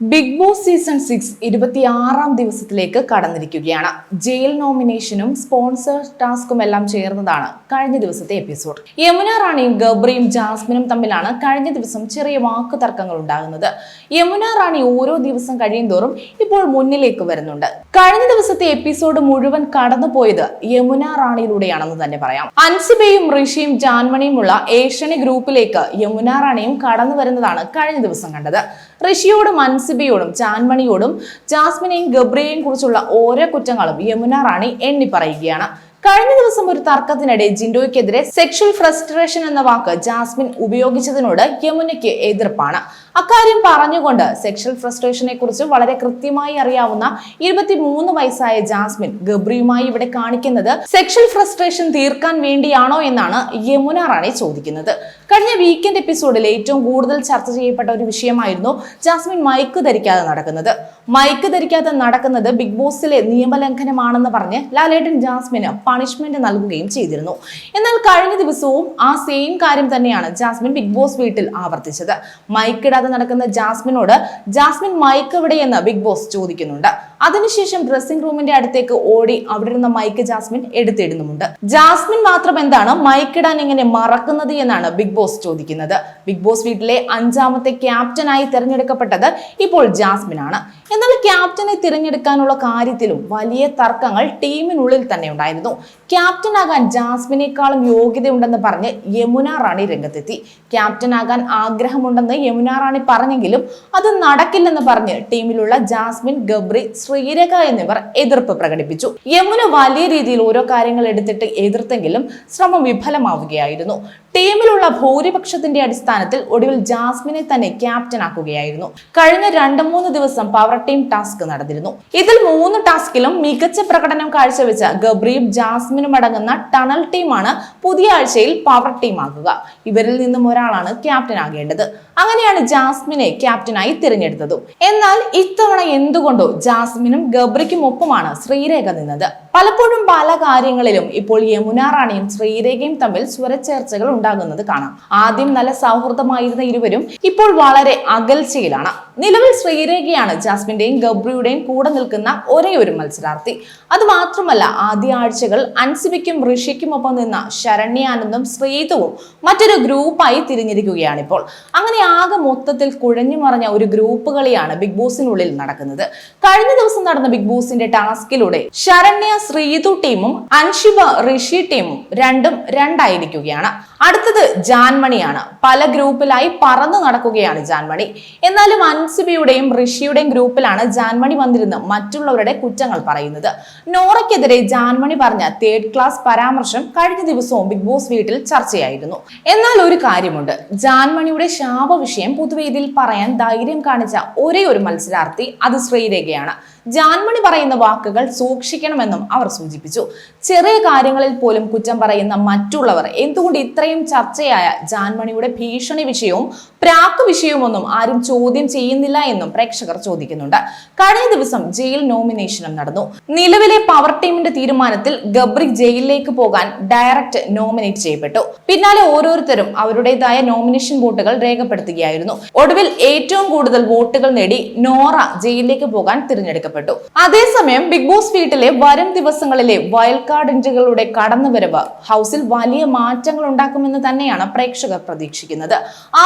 Big boss season six ഇരുപത്തിയാറാം ദിവസത്തിലേക്ക് കടന്നിരിക്കുകയാണ്. Jail നോമിനേഷനും sponsor ടാസ്കും എല്ലാം ചേർന്നതാണ് കഴിഞ്ഞ ദിവസത്തെ എപ്പിസോഡ് യമുന റാണിയും ഗബ്രിയും ജാസ്മിനും തമ്മിലാണ് കഴിഞ്ഞ ദിവസം ചെറിയ വാക്ക് തർക്കങ്ങൾ ഉണ്ടാകുന്നത്. യമുന റാണി ഓരോ ദിവസം കഴിയുന്തോറും ഇപ്പോൾ മുന്നിലേക്ക് വരുന്നുണ്ട്. കഴിഞ്ഞ ദിവസത്തെ എപ്പിസോഡ് മുഴുവൻ കടന്നുപോയത് യമുന റാണിയിലൂടെയാണെന്ന് തന്നെ പറയാം. അൻസിബയും ഋഷിയും ജാൻമണിയുമുള്ള ഏഷ്യണി ഗ്രൂപ്പിലേക്ക് യമുന റാണിയും കടന്നു വരുന്നതാണ് കഴിഞ്ഞ ദിവസം കണ്ടത്. ഋഷിയോടും മൻസിബിയോടും ചാൻമണിയോടും ജാസ്മിനെയും ഗബ്രിയെയും കുറിച്ചുള്ള ഓരോ കുറ്റങ്ങളും യമുന റാണി എണ്ണി പറയുകയാണ് കഴിഞ്ഞ ദിവസം ഒരു തർക്കത്തിനിടെ ജിൻഡോയ്ക്കെതിരെ സെക്ഷൽ ഫ്രസ്ട്രേഷൻ എന്ന വാക്ക് ജാസ്മിൻ ഉപയോഗിച്ചതിനോട് യമുനയ്ക്ക് എതിർപ്പാണ്. അക്കാര്യം പറഞ്ഞുകൊണ്ട് സെക്ഷൽ ഫ്രസ്ട്രേഷനെ കുറിച്ച് വളരെ കൃത്യമായി അറിയാവുന്ന ഇരുപത്തിമൂന്ന് വയസ്സായ ജാസ്മിൻ ഗബ്രിയുമായി ഇവിടെ കാണിക്കുന്നത് സെക്ഷൽ ഫ്രസ്ട്രേഷൻ തീർക്കാൻ വേണ്ടിയാണോ എന്നാണ് യമുന റാണി ചോദിക്കുന്നത്. കഴിഞ്ഞ വീക്കെൻഡ് എപ്പിസോഡിൽ ഏറ്റവും കൂടുതൽ ചർച്ച ചെയ്യപ്പെട്ട ഒരു വിഷയമായിരുന്നു ജാസ്മിൻ മൈക്ക് ധരിക്കാതെ നടക്കുന്നത്. മൈക്ക് ധരിക്കാതെ നടക്കുന്നത് ബിഗ് ബോസിലെ നിയമലംഘനമാണെന്ന് പറഞ്ഞ് ലാലേട്ടൻ ജാസ്മിന് പണിഷ്മെന്റ് നൽകുകയും ചെയ്തിരുന്നു. എന്നാൽ കഴിഞ്ഞ ദിവസവും ആ സെയിം കാര്യം തന്നെയാണ് ജാസ്മിൻ ബിഗ് ബോസ് വീട്ടിൽ ആവർത്തിച്ചത്. മൈക്ക് ഇടാതെ നടക്കുന്ന ജാസ്മിനോട് ജാസ്മിൻ മൈക്ക് എവിടെയെന്ന് ബിഗ് ബോസ് ചോദിക്കുന്നുണ്ട്. അതിനുശേഷം ഡ്രസ്സിംഗ് റൂമിന്റെ അടുത്തേക്ക് ഓടി അവിടെ ഇരുന്ന മൈക്ക് ജാസ്മിൻ എടുത്തിടുന്നുമുണ്ട്. ജാസ്മിൻ മാത്രം എന്താണ് മൈക്ക് ഇടാൻ എങ്ങനെ മറക്കുന്നത് എന്നാണ് ബിഗ് ബോസ് ചോദിക്കുന്നത്. ബിഗ് ബോസ് വീട്ടിലെ അഞ്ചാമത്തെ ക്യാപ്റ്റനായി തിരഞ്ഞെടുക്കപ്പെട്ടത് ഇപ്പോൾ ജാസ്മിൻ ആണ് എന്നാൽ ക്യാപ്റ്റനെ തിരഞ്ഞെടുക്കാനുള്ള കാര്യത്തിലും വലിയ തർക്കങ്ങൾ ടീമിനുള്ളിൽ തന്നെ ഉണ്ടായിരുന്നു. ക്യാപ്റ്റനാകാൻ ജാസ്മിനേക്കാളും യോഗ്യതയുണ്ടെന്ന് പറഞ്ഞ് യമുന റാണി രംഗത്തെത്തി. ക്യാപ്റ്റനാകാൻ ആഗ്രഹമുണ്ടെന്ന് യമുന റാണി പറഞ്ഞെങ്കിലും അത് നടക്കില്ലെന്ന് പറഞ്ഞ് ടീമിലുള്ള ജാസ്മിൻ ഗബ്രി ശ്രീരേഖ എന്നിവർ എതിർപ്പ് പ്രകടിപ്പിച്ചു. യമുന വലിയ രീതിയിൽ ഓരോ കാര്യങ്ങൾ എടുത്തിട്ട് എതിർത്തെങ്കിലും ശ്രമം വിഫലമാവുകയായിരുന്നു. ടീമിലുള്ള ഭൂരിപക്ഷത്തിന്റെ അടിസ്ഥാനത്തിൽ ഒടുവിൽ ജാസ്മിനെ തന്നെ ക്യാപ്റ്റൻ ആക്കുകയായിരുന്നു. കഴിഞ്ഞ രണ്ട് മൂന്ന് ദിവസം പവർ ടീം ടാസ്ക് നടന്നിരുന്നു. ഇതിൽ മൂന്ന് ടാസ്കിലും മികച്ച പ്രകടനം കാഴ്ചവെച്ച ഗബ്രിയും ജാസ്മിനും അടങ്ങുന്ന ടണൽ ടീമാണ് പുതിയ ആഴ്ചയിൽ പവർ ടീം ആകുക. ഇവരിൽ നിന്നും ഒരാളാണ് ക്യാപ്റ്റൻ ആകേണ്ടത്. അങ്ങനെയാണ് ജാസ്മിനെ ക്യാപ്റ്റനായി തിരഞ്ഞെടുത്തതും. എന്നാൽ ഇത്തവണ എന്തുകൊണ്ടോ ജാസ്മിനും ഗബ്രിക്കും ഒപ്പമാണ് ശ്രീരേഖ നിന്നത്. പലപ്പോഴും പല കാര്യങ്ങളിലും ഇപ്പോൾ യമുന റാണിയും ശ്രീരേഖയും തമ്മിൽ സ്വരച്ചേർച്ചകൾ ഉണ്ടാകുന്നത് കാണാം. ആദ്യം നല്ല സൗഹൃദമായിരുന്ന ഇരുവരും ഇപ്പോൾ വളരെ അകൽച്ചയിലാണ്. നിലവിൽ ശ്രീരേഖയാണ് ജാസ്മിന്റെയും ഗബ്രിയുടെയും കൂടെ നിൽക്കുന്ന ഒരേ ഒരു മത്സരാർത്ഥി. അത് മാത്രമല്ല ആദ്യ ആഴ്ചകൾ അൻസിബിക്കും ഋഷിക്കും ഒപ്പം നിന്ന ശരണ്യാനന്ദും ശ്രീതുവും മറ്റൊരു ഗ്രൂപ്പായി തിരിഞ്ഞിരിക്കുകയാണ് ഇപ്പോൾ അങ്ങനെ ആകെ മൊത്തത്തിൽ കുഴഞ്ഞു മറഞ്ഞ ഒരു ഗ്രൂപ്പ് കളിയാണ് ബിഗ് ബോസിനുള്ളിൽ നടക്കുന്നത്. കഴിഞ്ഞ ദിവസം നടന്ന ബിഗ് ബോസിന്റെ ടാസ്കിലൂടെ ശരണ്യ ശ്രീതു ടീമും അൻഷിബ ഋഷി ടീമും രണ്ടും രണ്ടായിരിക്കുകയാണ്. അടുത്തത് ജാൻമണിയാണ്. പല ഗ്രൂപ്പിലായി പറന്നു നടക്കുകയാണ് ജാൻമണി. എന്നാലും അൻസിബയുടെയും ഋഷിയുടെയും ഗ്രൂപ്പിലാണ് ജാൻമണി വന്നിരുന്ന് മറ്റുള്ളവരുടെ കുറ്റങ്ങൾ പറയുന്നത്. നോറയ്ക്കെതിരെ ജാൻമണി പറഞ്ഞ തേർഡ് ക്ലാസ് പരാമർശം കഴിഞ്ഞ ദിവസവും ബിഗ് ബോസ് വീട്ടിൽ ചർച്ചയായിരുന്നു. എന്നാൽ ഒരു കാര്യമുണ്ട്. ജാൻമണിയുടെ ശാപ വിഷയം പൊതുവേദിയിൽ പറയാൻ ധൈര്യം കാണിച്ച ഒരേ ഒരു മത്സരാർത്ഥി അത് ശ്രീരേഖയാണ്. ജാൻമണി പറയുന്ന വാക്കുകൾ സൂക്ഷിക്കണമെന്നും അവർ സൂചിപ്പിച്ചു. ചെറിയ കാര്യങ്ങളിൽ പോലും കുറ്റം പറയുന്ന മറ്റുള്ളവർ എന്തുകൊണ്ട് ഇത്രയും ചർച്ചയായ ജാൻമണിയുടെ ഭീഷണി വിഷയവും പ്രാക്ക് വിഷയവുമൊന്നും ആരും ചോദ്യം ചെയ്യുന്നില്ല എന്നും പ്രേക്ഷകർ ചോദിക്കുന്നുണ്ട്. കഴിഞ്ഞ ദിവസം ജയിൽ നോമിനേഷനും നടന്നു. നിലവിലെ പവർ ടീമിന്റെ തീരുമാനത്തിൽ ഗബ്രി ജയിലിലേക്ക് പോകാൻ ഡയറക്റ്റ് നോമിനേറ്റ് ചെയ്യപ്പെട്ടു. പിന്നാലെ ഓരോരുത്തരും അവരുടേതായ നോമിനേഷൻ വോട്ടുകൾ രേഖപ്പെടുത്തുകയായിരുന്നു. ഒടുവിൽ ഏറ്റവും കൂടുതൽ വോട്ടുകൾ നേടി നോറ ജയിലിലേക്ക് പോകാൻ തിരഞ്ഞെടുക്കപ്പെട്ടു. അതേസമയം ബിഗ് ബോസ് വീട്ടിലെ വരും ദിവസങ്ങളിലെ വൈൽഡ് കാർഡ് എൻട്രികളുടെ കടന്നുവരവ് ഹൗസിൽ വലിയ മാറ്റങ്ങൾ ഉണ്ടാക്കുമെന്ന് തന്നെയാണ് പ്രേക്ഷകർ പ്രതീക്ഷിക്കുന്നത്.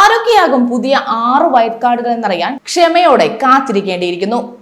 ആരൊക്കെയാകും പുതിയ ആറ് വൈൽഡ് കാർഡുകൾ എന്നറിയാൻ ക്ഷമയോടെ കാത്തിരിക്കേണ്ടിയിരിക്കുന്നു.